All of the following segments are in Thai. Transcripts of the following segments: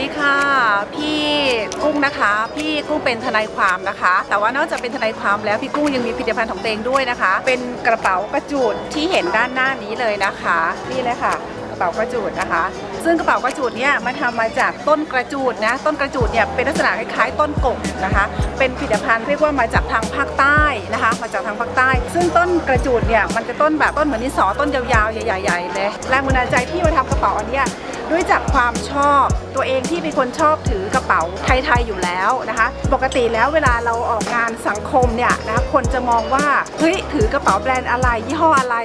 ดีค่ะ พี่กุ้งนะคะ พี่กุ้งเป็นทนายความนะคะ แต่ว่านอกจากเป็นทนายความแล้วพี่กุ้งยังมีผลิตภัณฑ์ของตัวเองด้วยนะคะ เป็นกระเป๋ากระจูดที่เห็นด้านหน้านี้เลยนะคะ นี่เลยค่ะกระเป๋ากระจูดนะคะ ซึ่งกระเป๋ากระจูดเนี่ยมันทำมาจากต้นกระจูดนะ ต้นกระจูดเนี่ยเป็นลักษณะคล้ายๆต้นกกนะคะ เป็นผลิตภัณฑ์เรียกว่ามาจากทางภาคใต้นะคะ มาจากทางภาคใต้ ซึ่งต้นกระจูดเนี่ยมันจะต้นแบบต้นเหมือนนิสอต้นยาวๆใหญ่ๆเลยแรงบันดาลใจที่มาทำกระเป๋าอันเนี้ย ด้วยจากความชอบตัวเองที่เป็นคนชอบถือกระเป๋าไทยๆอยู่แล้วนะคะ ปกติแล้วเวลาเราออกงานสังคมเนี่ยนะคะคนจะมองว่าเฮ้ยถือกระเป๋าแบรนด์อะไร ยี่ห้ออะไร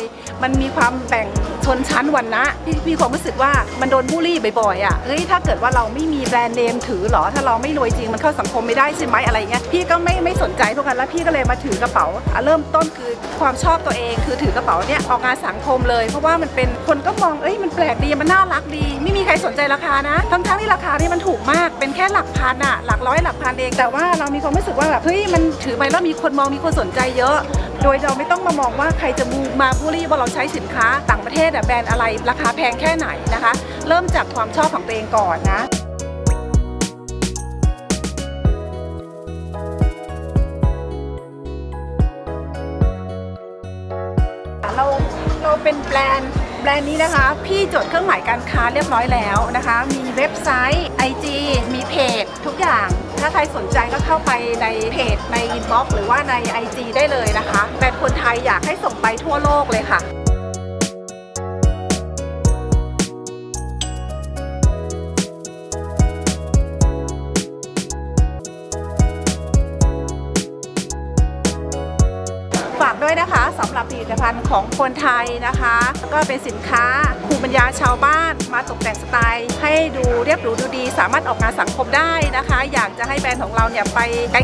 มันมีความแบ่งชนชั้นวรรณะพี่พี่ความรู้สึกว่ามันโดนบูลลี่บ่อยๆอะเฮ้ยถ้าเกิดว่าเราไม่มีแบรนด์เนมถือหรอถ้าเราไม่รวยจริงมันเข้าสังคมไม่ได้ใช่ไหมอะไรเงี้ยพี่ก็ไม่ไม่สนใจพวกนั้นแล้วพี่ก็เลยมาถือกระเป๋าเริ่มต้นคือความชอบตัวเองคือถือกระเป๋าเนี่ยออกงานสังคมเลย เพราะว่ามันเป็นคนก็มองเอ้ยมันแปลกดีมันน่ารักดีไม่มีใครสนใจราคานะ ทั้งๆที่ราคานี่มันถูกมาก เป็นแค่หลักพันอะหลักร้อยหลักพันเอง แต่ว่าเรามีความรู้สึกว่าแบบเฮ้ยมันถือไปแล้วมีคนมองมีคนสนใจเยอะ โดยเราไม่ต้องมามองว่าใครจะมูมาบูลลี่ว่าเราใช้สินค้า ต่างประเทศอะแบรนด์อะไรราคาแพงแค่ไหนนะคะ เริ่มจากความชอบของตัวเองก่อนนะเราเราเป็นแบรนด์ รนด์นี้นะคะ พี่จดเครื่องหมายการค้าเรียบร้อยแล้วนะคะ มีเว็บไซต์ IG มีเพจ ทุกอย่าง ถ้าใครสนใจก็เข้าไปในเพจในอินบ็อกซ์หรือว่าใน IG ได้เลยนะคะแบรนด์คนไทยอยากให้ส่งไปทั่วโลกเลยค่ะ ด้วยนะคะสำหรับผลิตภัณฑ์ของคนไทยนะคะแล้วก็เป็นสินค้าภูมิปัญญาชาวบ้านมาตกแต่งสไตล์ ให้ดูเรียบหรูดูดี สามารถออกงานสังคมได้นะคะ อยากจะให้แบรนด์ของเราเนี่ยไป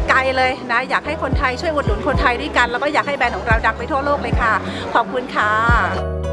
ไกลๆเลยนะอยากให้คนไทยช่วยอุดหนุนคนไทยด้วยกัน แล้วก็อยากให้แบรนด์ของเราดังไปทั่วโลกเลยค่ะ ขอบคุณค่ะ